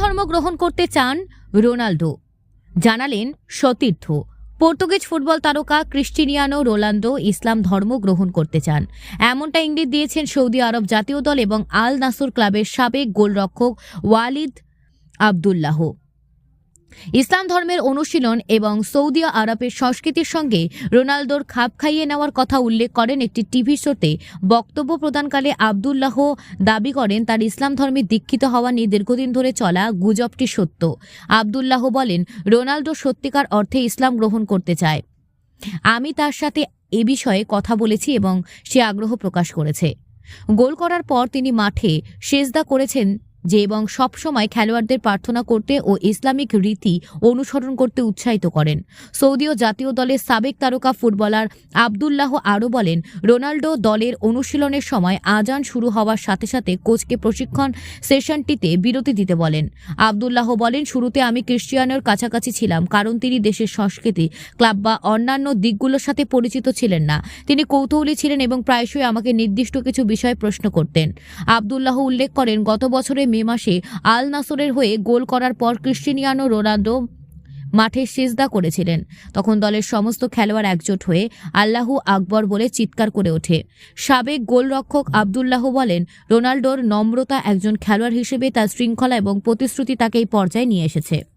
ধর্ম গ্রহণ করতে চান রোনাল্ডো জানালেন সতীর্থ, পর্তুগিজ ফুটবল তারকা ক্রিস্টিনিয়ানো রোনাল্ডো ইসলাম ধর্ম গ্রহণ করতে চান। এমনটা ইঙ্গিত দিয়েছেন সৌদি আরব জাতীয় দল এবং আল নাসুর ক্লাবের সাবেক গোলরক্ষক ওয়ালিদ আবদুল্লাহ। ইসলাম ধর্মের অনুশীলন এবং সৌদি আরবের সংস্কৃতির সঙ্গে রোনালদোর খাপ খাইয়ে নেওয়ার কথা উল্লেখ করেন একটি টিভি শোতে। বক্তব্য প্রদানকালে আবদুল্লাহ দাবি করেন, তার ইসলাম ধর্মে দীক্ষিত হওয়া নিয়ে দীর্ঘদিন ধরে চলা গুজবটি সত্য। আবদুল্লাহ বলেন, রোনালদো সত্যিকার অর্থে ইসলাম গ্রহণ করতে চায়। আমি তার সাথে এ বিষয়ে কথা বলেছি এবং সে আগ্রহ প্রকাশ করেছে। গোল করার পর তিনি মাঠে সেজদা করেছেন যে এবং সবসময় খেলোয়াড়দের প্রার্থনা করতে ও ইসলামিক রীতি অনুসরণ করতে উৎসাহিত করেন। সৌদি ও জাতীয় দলের সাবেক তারকা ফুটবলার আবদুল্লাহ আরও বলেন, রোনাল্ডো দলের অনুশীলনের সময় আজান শুরু হওয়ার সাথে সাথে কোচকে প্রশিক্ষণ সেশনটিতে বিরতি দিতে বলেন। আবদুল্লাহ বলেন, শুরুতে আমি ক্রিশ্চিয়ানোর কাছাকাছি ছিলাম, কারণ তিনি দেশের সংস্কৃতি, ক্লাব বা অন্যান্য দিকগুলোর সাথে পরিচিত ছিলেন না। তিনি কৌতূহলী ছিলেন এবং প্রায়শই আমাকে নির্দিষ্ট কিছু বিষয়ে প্রশ্ন করতেন। আবদুল্লাহ উল্লেখ করেন, গত বছরের মে মাসে আল নাসরের হয়ে গোল করার পর ক্রিস্টিনিয়ানো রোনাল্ডো মাঠে সেজদা করেছিলেন। তখন দলের সমস্ত খেলোয়াড় একজোট হয়ে আল্লাহু আকবর বলে চিৎকার করে ওঠে। সাবেক গোলরক্ষক আবদুল্লাহ বলেন রোনাল্ডোর নম্রতা একজন খেলোয়াড় হিসেবে তার শৃঙ্খলা এবং প্রতিশ্রুতি তাকে এই পর্যায়ে নিয়ে এসেছে।